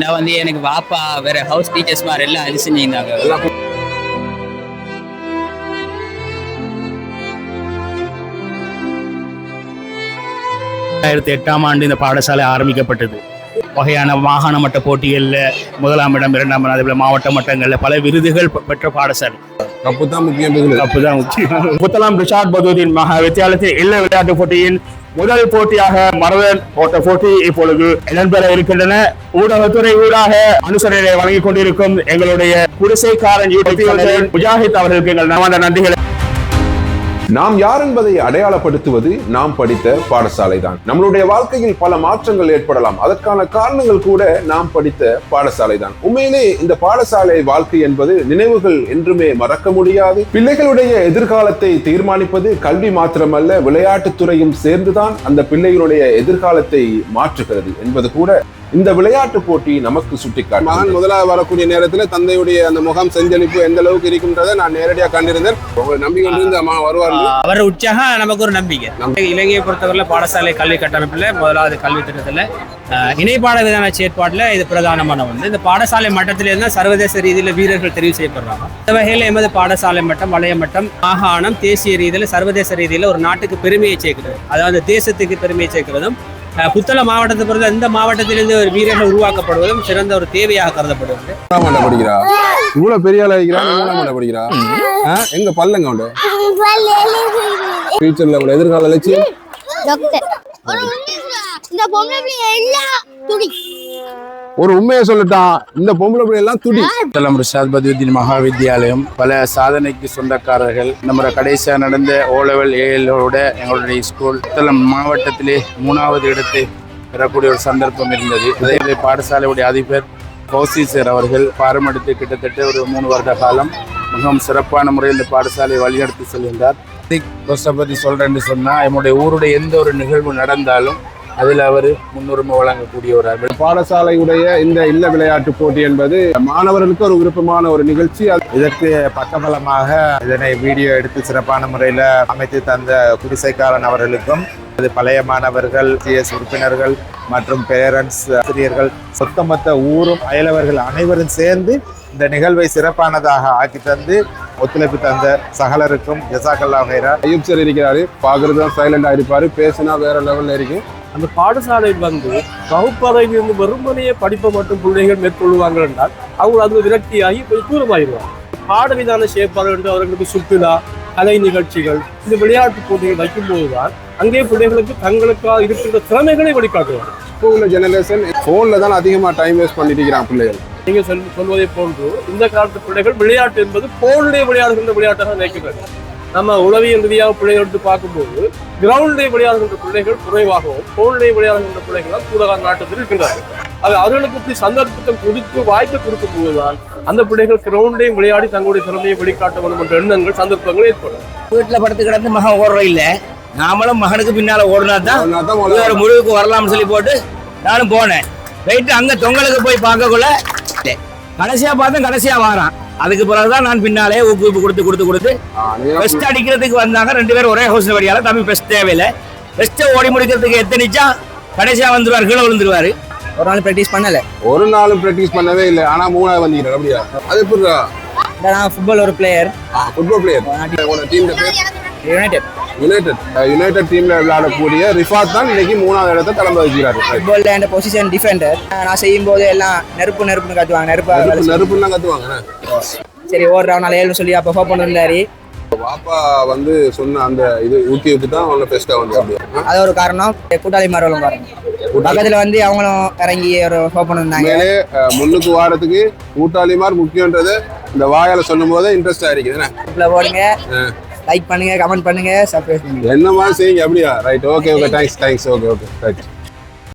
நான் வந்து எனக்கு வாப்பா வேற ஹவுஸ் டீச்சர்ஸ் மாதிரி எல்லாம் இது செஞ்சிருந்தாங்க. ரெண்டாயிரத்தி எட்டாம் ஆண்டு இந்த பாடசாலை ஆரம்பிக்கப்பட்டது. வகையான மாகாண மட்ட போட்டிகளில் முதலாம் இடம் இரண்டாம் இடம் அதே போல மாவட்ட மட்டங்களில் பல விருதுகள் பெற்ற பாடசாலை. கப்பு தான் முக்கியம் பிகில் அப்பதான் முக்கியம். புத்தலாம் ரிஷாத் பதூதின் மகா வித்தியாலயத்தில் இல்ல விளையாட்டு போட்டியின் முதல் போட்டியாக மரதன் ஓட்ட போட்டி இப்பொழுது இடம்பெற இருக்கின்றன. ஊடகத்துறை ஊடாக அனுசரணை வழங்கிக் கொண்டிருக்கும் எங்களுடைய குடிசைக்காரன் முஜாஹித் அவர்களுக்கு எங்கள் நன்றிகளை நாம் யார் என்பதை அடையாளப்படுத்துவது நாம் படித்த பாடசாலை தான் நம்மளுடைய வாழ்க்கையில் பல மாற்றங்கள் ஏற்படலாம். அதற்கான காரணங்கள் கூட நாம் படித்த பாடசாலை தான் உண்மையிலே இந்த பாடசாலை வாழ்க்கை என்பது நினைவுகள் என்றுமே மறக்க முடியாது. பிள்ளைகளுடைய எதிர்காலத்தை தீர்மானிப்பது கல்வி மாத்திரமல்ல விளையாட்டுத்துறையும் சேர்ந்துதான் அந்த பிள்ளைகளுடைய எதிர்காலத்தை மாற்றுகிறது என்பது கூட இந்த விளையாட்டு போட்டி நமக்கு சுட்டிக்காட்டும் மகன் முதலாக வரக்கூடிய நேரத்தில் தந்தையுடைய அந்த முகம் செஞ்சலிப்பு எந்த அளவுக்கு இருக்கின்றதை நான் நேரடியாக கண்டிருந்தேன். உங்களை அம்மா வருவார் அம்மா அவர் உற்சாகம் நமக்கு ஒரு நம்பிக்கை. இலங்கையை பொறுத்தவரையில் பாடசாலை கல்வி கட்டமைப்பில் முதலாவது கல்வி திட்டத்தில் இணைப்பாட விதான செயற்பாட்டில் இது பிரதானமான ஒன்று இந்த பாடசாலை மட்டத்திலே தான் சர்வதேச ரீதியில் வீரர்கள் தெரிவு செய்யப்படுறாங்க. இந்த வகையில் எமது பாடசாலை மட்டம் வளைய மட்டம் மாகாணம் தேசிய ரீதியில் சர்வதேச ரீதியில் ஒரு நாட்டுக்கு பெருமையை சேர்க்கிறது. அதாவது தேசத்துக்கு பெருமையை சேர்க்கிறதும் புத்தள மாவட்டத்தை பொறுத்த இந்த மாவட்டத்திலிருந்து ஒரு வீரர்கள் உருவாக்கப்படுவதும் சிறந்த ஒரு தேவையாக கருதப்படுவது மூணாம் படிக்கிறா இவ்வளவு பெரிய ஆள் இருக்கிறா படிக்கிறா எங்க பல்லங்க உண்டு? ஃபியூச்சர்ல உங்களோட எதிர்கால லட்சியம் டாக்டர் இந்த பொம்பளை எல்லாம் துடி. ஒரு உண்மையை சொல்லட்டான் இந்த பொம்பளை பிள்ளை எல்லாம் துடி. புத்தளம் ரிஷாத் பதுவுதீன் மகா வித்தியாலயம் பல சாதனைக்கு சொந்தக்காரர்கள். நம்ம கடைசியாக நடந்த ஓ லெவல் ஏஎலோட எங்களுடைய ஸ்கூல் புத்தளம் மாவட்டத்திலே மூணாவது இடத்தை பெறக்கூடிய ஒரு சந்தர்ப்பம் இருந்தது. அதே பாடசாலையுடைய அதிபர் கௌசி சார் அவர்கள் பாரமெடுத்து கிட்டத்தட்ட ஒரு மூணு வருட காலம் மிகவும் சிறப்பான முறையில் இந்த பாடசாலையை வழிநடத்தி செல்கின்றார். கொஸ்டை பற்றி சொல்கிறேன்னு சொன்னால் என்னுடைய ஊருடைய எந்த ஒரு நிகழ்வு நடந்தாலும் அதில் அவர் முன்னுரிமை வழங்கக்கூடியவர் பாடசாலையுடைய இந்த இல்ல விளையாட்டு போட்டி என்பது மாணவர்களுக்கு ஒரு விருப்பமான ஒரு நிகழ்ச்சி. இதற்கு பக்கபலமாக இதனை வீடியோ எடுத்து சிறப்பான முறையில் அமைத்து தந்த குடிசைக்காரன் அவர்களுக்கும் அது பழைய மாணவர்கள் சிஎஸ் உறுப்பினர்கள் மற்றும் பேரண்ட்ஸ் ஆசிரியர்கள் ஒட்டுமொத்த ஊரும் அயலவர்கள் அனைவரும் சேர்ந்து இந்த நிகழ்வை சிறப்பானதாக ஆக்கி தந்து ஒத்துழைப்பு தந்த சகலருக்கும் ஜசாக்கல்லா ஹைரா. ஐயூப் சார் இருக்கிறாரு. பாக்குறது தான் சைலண்டா இருப்பாரு. பேசினா வேற லெவல்ல இருக்கும் அந்த பாடசாலை வந்து வகுப்பறையிலிருந்து வெறுமனையே படிப்பை மட்டும் பிள்ளைகள் மேற்கொள்வாங்க என்றால் அவங்க அது விரக்தியாகி போய் தூரமாயிருவாங்க பாடவிதான செயற்பாடு என்று அவர்களுக்கு சுற்றுலா கலை நிகழ்ச்சிகள் இந்த விளையாட்டு போட்டிகள் வைக்கும்போது தான் அங்கே பிள்ளைகளுக்கு தங்களுக்காக இருக்கின்ற திறமைகளை வெளிக்காட்டுவாங்க இப்போ உள்ள ஜெனரேஷன் போன்ல தான் அதிகமா டைம் வேஸ்ட் பண்ணிட்டு இருக்கிறான் பிள்ளைகள். நீங்க சொல் சொல்வதை போன்று இந்த காலத்து பிள்ளைகள் விளையாட்டு என்பது போன்லேயே விளையாடுகின்ற விளையாட்டாக நினைக்கிறாங்க. நம்ம உளவியல் ரீதியாக பிள்ளைகள் எடுத்து பார்க்கும்போது கிரவுண்டிலே விளையாடுகின்ற பிள்ளைகள் குறைவாகவும் போன்லேயே விளையாடுகின்ற பிள்ளைகள் கூடகார நாட்டத்தில் இருக்கின்றார்கள். அது அவர்களுக்கு இப்படி சந்தர்ப்பத்தை கொடுத்து வாய்ப்பு கொடுக்கும் போதுதான் அந்த பிள்ளைகள் கிரவுண்டையும் விளையாடி தங்களுடைய திறமையை வெளிக்காட்ட வேண்டும் என்ற எண்ணங்கள் சந்தர்ப்பங்கள் ஏற்படும். வீட்டில் படுத்து கிடந்து மகன் ஓடுற இல்லை. நாமளும் மகனுக்கு பின்னால ஓடுனா தான் முழுவுக்கு வரலாம்னு சொல்லி போட்டு நானும் போனேன். போயிட்டு அங்க தொங்கலுக்கு போய் பார்க்கக்குள்ள கடைசியா பார்த்தேன் கடைசியா வாரான். அதுக்கு பிறகுதான் நான் பின்னாலே ஊக்குவிப்பு கொடுத்து கொடுத்து கொடுத்து பெஸ்ட் அடிக்கிறதுக்கு வந்தாங்க. ரெண்டு பேரும் ஒரே ஹவுஸ் வழியால தம்பி பெஸ்ட் தேவையில்லை. பெஸ்ட்டை ஓடி முடிக்கிறதுக்கு எத்தனிச்சா கடைசியா வந்துருவாரு கீழே விழுந்துருவாரு. ஒரு நாள் ப்ராக்டிஸ் பண்ணல. ஒரு நாளும் பிராக்டிஸ் பண்ணவே இல்லை. ஆனா மூணாவது வந்தீங்க அப்படியா? அது எப்படிடா? நான் ஃபுட்பால் ஒரு பிளேயர் ஃபுட்பால் பிளேயர் உங்களோட டீம் பேர்? யுனைடெட் யுனைடெட் யுனைடெட் டீம்ல விளையாடக்கூடிய ரிஃபாத் தான் இன்னைக்கு மூணாவது இடத்தை தலைமை வச்சுக்கிறாரு ஃபுட்பாலில் என் பொசிஷன் டிஃபெண்டர் நான் செய்யும் போது எல்லாம் நெருப்பு நெருப்புன்னு காட்டுவாங்க நெருப்பு நெருப்பு நெருப்புலாம் கத்துவாங்க சரி ஓடுறவனால ஏழு சொல்லி அப்போ ஃபோன் பண்ணிருந்தாரு. பாப்பா வந்து சொன்ன அந்த இது ஊக்குவிப்பு தான் அவங்க பெஸ்டா வந்து அது ஒரு காரணம். கூட்டாளி மார்களும் காரணம். பக்கத்துல வந்து அவங்களும் இறங்கி ஒரு மேலே அஹ், முன்னுக்கு வாரத்துக்கு கூட்டாளிமார் முக்கியன்றது இந்த வாயால சொல்லும் போதே இன்ட்ரெஸ்ட்? இதுல போடுங்க. லைக் பண்ணுங்க கமெண்ட் பண்ணுங்க சப்ஸ்கிரைப் பண்ணுங்க. என்ன மாதிரி செய்யுங்க அப்படியா? Right okay okay thanks thanks okay okay right